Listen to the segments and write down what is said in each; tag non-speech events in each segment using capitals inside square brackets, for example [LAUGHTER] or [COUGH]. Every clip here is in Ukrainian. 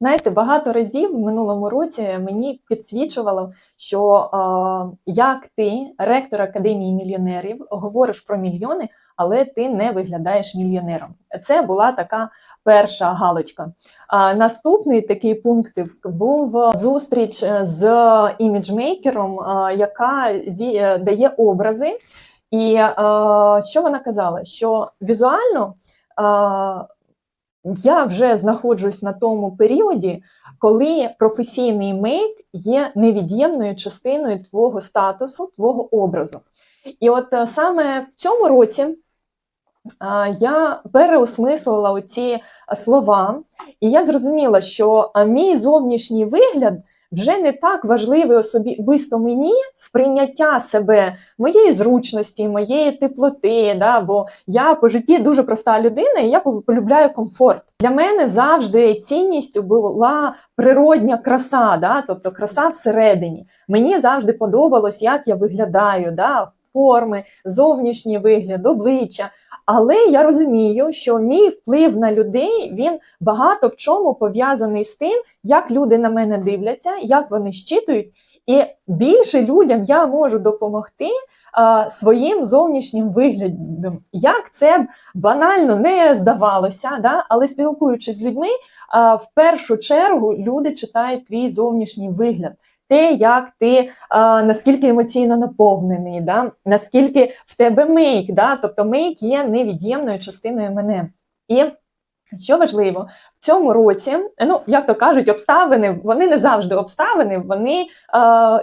Знаєте, багато разів в минулому році мені підсвічувало, що е, як ти, ректор Академії мільйонерів, говориш про мільйони, але ти не виглядаєш мільйонером. Це була така перша галочка. А наступний такий пункт був зустріч з іміджмейкером, е, яка е, дає образи. І е, що вона казала? Що візуально. Е, я вже знаходжусь на тому періоді, коли професійний мейк є невід'ємною частиною твого статусу, твого образу. І от е, саме в цьому році е, я переосмислила оці слова, і я зрозуміла, що е, мій зовнішній вигляд вже не так важливий особисто мені сприйняття себе, моєї зручності, моєї теплоти. Да, бо я по житті дуже проста людина, і я полюбляю комфорт. Для мене завжди цінністю була природня краса, да, тобто краса всередині. Мені завжди подобалось, як я виглядаю, да, форми, зовнішній вигляд, обличчя. Але я розумію, що мій вплив на людей він багато в чому пов'язаний з тим, як люди на мене дивляться, як вони щитують. І більше людям я можу допомогти а, своїм зовнішнім виглядом. Як це банально не здавалося, да? але спілкуючись з людьми, а, в першу чергу люди читають твій зовнішній вигляд. Те, як ти а, наскільки емоційно наповнений, да? наскільки в тебе мейк, да? тобто мейк є невід'ємною частиною мене. І що важливо, в цьому році, ну як то кажуть, обставини вони не завжди обставини, вони е,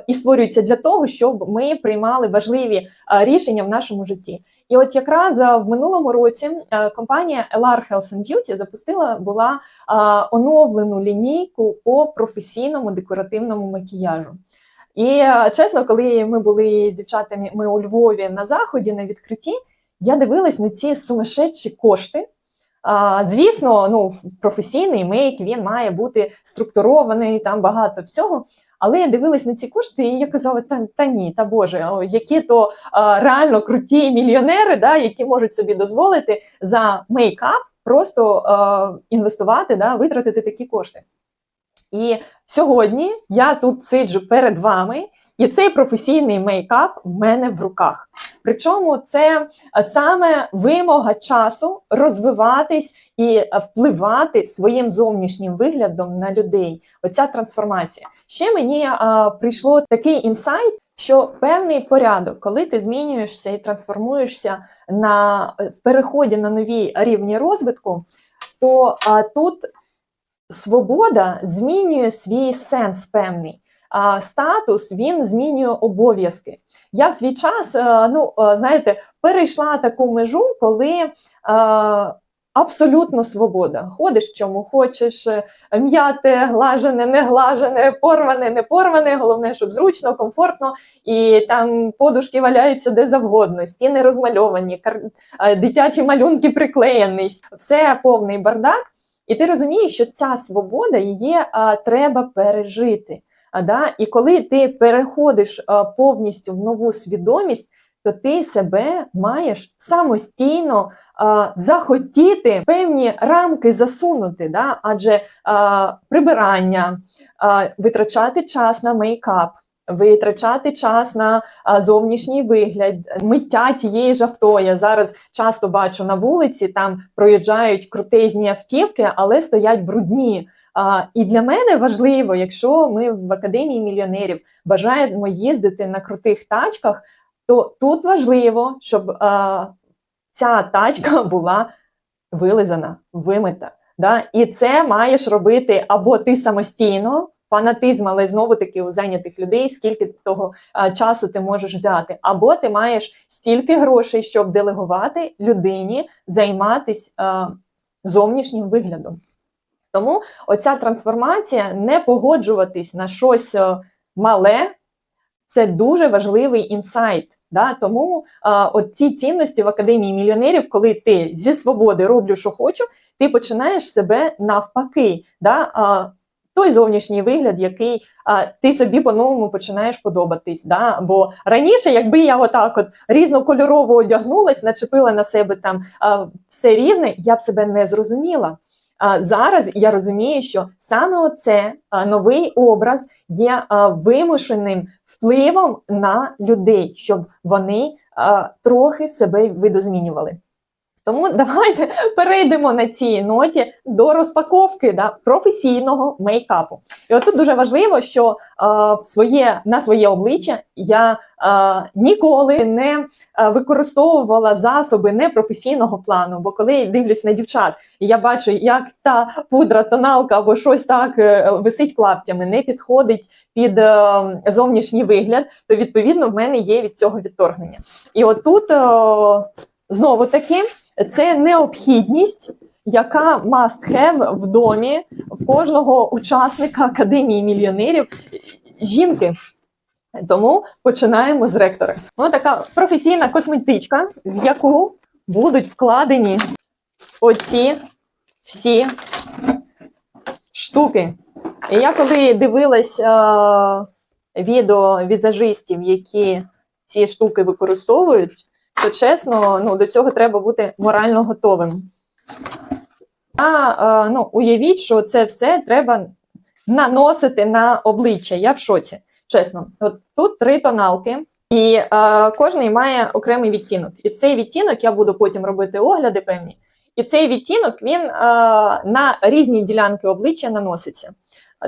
і створюються для того, щоб ми приймали важливі е, рішення в нашому житті. І от якраз е, в минулому році е, компанія LR Health and Beauty запустила була е, оновлену лінійку по професійному декоративному макіяжу. І чесно, коли ми були з дівчатами, ми у Львові на заході на відкритті, я дивилась на ці сумасшедші кошти. Звісно, ну професійний мейк він має бути структурований, там багато всього. Але я дивилась на ці кошти, і я казала: та та ні, та Боже, які то реально круті мільйонери, да, які можуть собі дозволити за мейкап просто а, інвестувати, да, витратити такі кошти. І сьогодні я тут сиджу перед вами. І цей професійний мейкап в мене в руках. Причому це саме вимога часу розвиватись і впливати своїм зовнішнім виглядом на людей. Оця трансформація. Ще мені а, прийшло такий інсайт, що певний порядок, коли ти змінюєшся і трансформуєшся на в переході на нові рівні розвитку, то а, тут свобода змінює свій сенс певний статус він змінює обов'язки. Я в свій час, ну знаєте, перейшла таку межу, коли. Абсолютно свобода. Ходиш чому хочеш, м'яте, глажене, не глажене, порване, не порване. Головне, щоб зручно, комфортно, і там подушки валяються де завгодно, стіни розмальовані, дитячі малюнки приклеєні, все повний бардак. І ти розумієш, що ця свобода її а, треба пережити. Да? І коли ти переходиш повністю в нову свідомість, то ти себе маєш самостійно а, захотіти певні рамки засунути, да? адже а, прибирання, а, витрачати час на мейкап. Витрачати час на зовнішній вигляд, миття тієї ж авто. Я зараз часто бачу на вулиці, там проїжджають крутезні автівки, але стоять брудні. А, І для мене важливо, якщо ми в академії мільйонерів бажаємо їздити на крутих тачках, то тут важливо, щоб а, ця тачка [LAUGHS] була вилизана, вимита. Да? І це маєш робити або ти самостійно. Фанатизм, але знову таки у зайнятих людей, скільки того а, часу ти можеш взяти, або ти маєш стільки грошей, щоб делегувати людині займатися зовнішнім виглядом. Тому оця трансформація не погоджуватись на щось е, мале. Це дуже важливий інсайт. Да? Тому а, от ці цінності в академії мільйонерів, коли ти зі свободи роблю, що хочу, ти починаєш себе навпаки. Да? А, той зовнішній вигляд, який а, ти собі по-новому починаєш подобатись. Да? Бо раніше, якби я отак от різнокольорово одягнулась, начепила на себе там а, все різне, я б себе не зрозуміла. Зараз я розумію, що саме оце новий образ є вимушеним впливом на людей, щоб вони трохи себе видозмінювали. Тому [LAUGHS] давайте перейдемо на цій ноті до розпаковки да, професійного мейкапу. І от тут дуже важливо, що е, своє, на своє обличчя я е, ніколи не використовувала засоби непрофесійного плану. Бо коли я дивлюсь на дівчат, і я бачу, як та пудра, тоналка або щось так е, висить клаптями, не підходить під е, зовнішній вигляд, то відповідно в мене є від цього відторгнення. І отут е, знову таки це необхідність, яка must have в домі в кожного учасника Академії мільйонерів жінки. Тому починаємо з ректора. Ось така професійна косметичка, в яку будуть вкладені оці всі штуки. І я коли дивилась е, відео візажистів, які ці штуки використовують, то чесно, ну, до цього треба бути морально готовим. А е, ну, уявіть, що це все треба наносити на обличчя. Я в шоці. Чесно, от тут три тоналки, і е, кожний має окремий відтінок. І цей відтінок я буду потім робити огляди певні. І цей відтінок він е, на різні ділянки обличчя наноситься.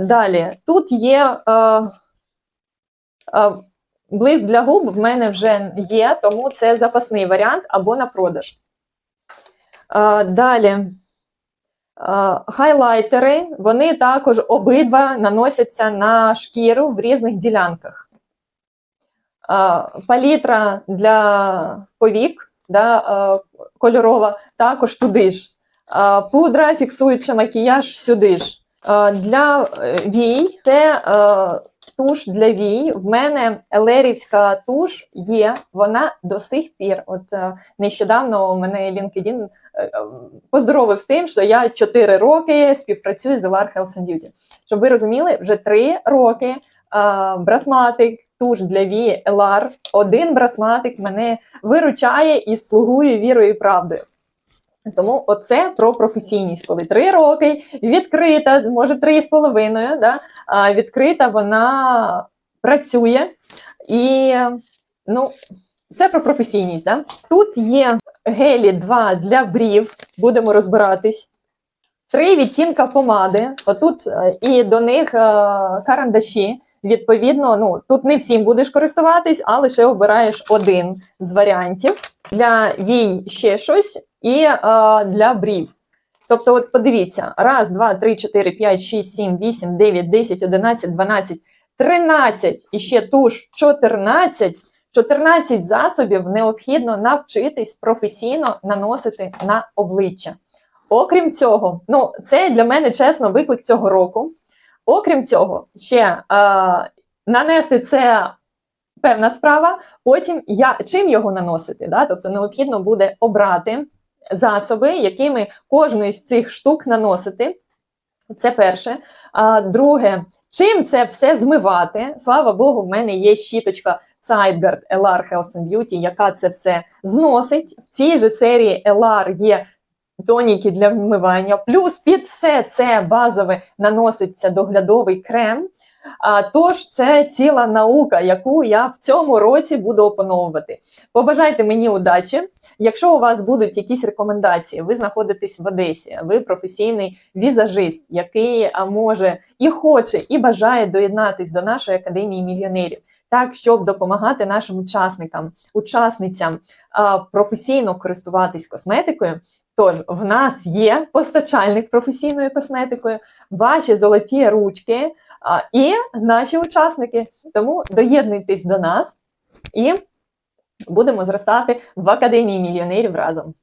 Далі, тут є е, е, блиск для губ в мене вже є, тому це запасний варіант або на продаж. Далі. Хайлайтери, вони також обидва наносяться на шкіру в різних ділянках. Палітра для повік да, кольорова, також туди ж. Пудра, фіксуючи макіяж сюди ж. Для е, вій це е, туш для вій. В мене елерівська туш є, вона до сих пір. От е, нещодавно у мене LinkedIn е, е, поздоровив з тим, що я 4 роки співпрацюю з LR Health and Beauty. Щоб ви розуміли, вже 3 роки брасматик, туш для вії LR, один брасматик мене виручає і слугує вірою і правдою. Тому оце про професійність, коли три роки відкрита, може три з половиною, да, відкрита, вона працює. І ну, це про професійність. Да? Тут є гелі 2 для брів, будемо розбиратись. Три відтінка помади. Отут е, і до них е, карандаші. Відповідно, ну тут не всім будеш користуватись, а лише обираєш один з варіантів. Для вій ще щось і е, для брів. Тобто, от подивіться: раз, два, три, чотири, п'ять, шість, сім, вісім, дев'ять, десять, одинадцять, дванадцять, тринадцять і ще туш 14. 14 засобів необхідно навчитись професійно наносити на обличчя. Окрім цього, ну це для мене чесно виклик цього року. Окрім цього, ще е, нанести це певна справа. Потім я чим його наносити? Да? Тобто необхідно буде обрати засоби, якими кожну з цих штук наносити. Це перше. А друге, чим це все змивати? Слава Богу, в мене є щіточка Sideguard LR Health and Beauty, яка це все зносить. В цій же серії LR є тоніки для вмивання. Плюс під все це базове наноситься доглядовий крем. Тож це ціла наука, яку я в цьому році буду опановувати. Побажайте мені удачі. Якщо у вас будуть якісь рекомендації, ви знаходитесь в Одесі, ви професійний візажист, який може і хоче, і бажає доєднатись до нашої академії мільйонерів, так щоб допомагати нашим учасникам, учасницям професійно користуватись косметикою. Тож в нас є постачальник професійною косметикою, ваші золоті ручки і наші учасники. Тому доєднуйтесь до нас і будемо зростати в академії мільйонерів разом.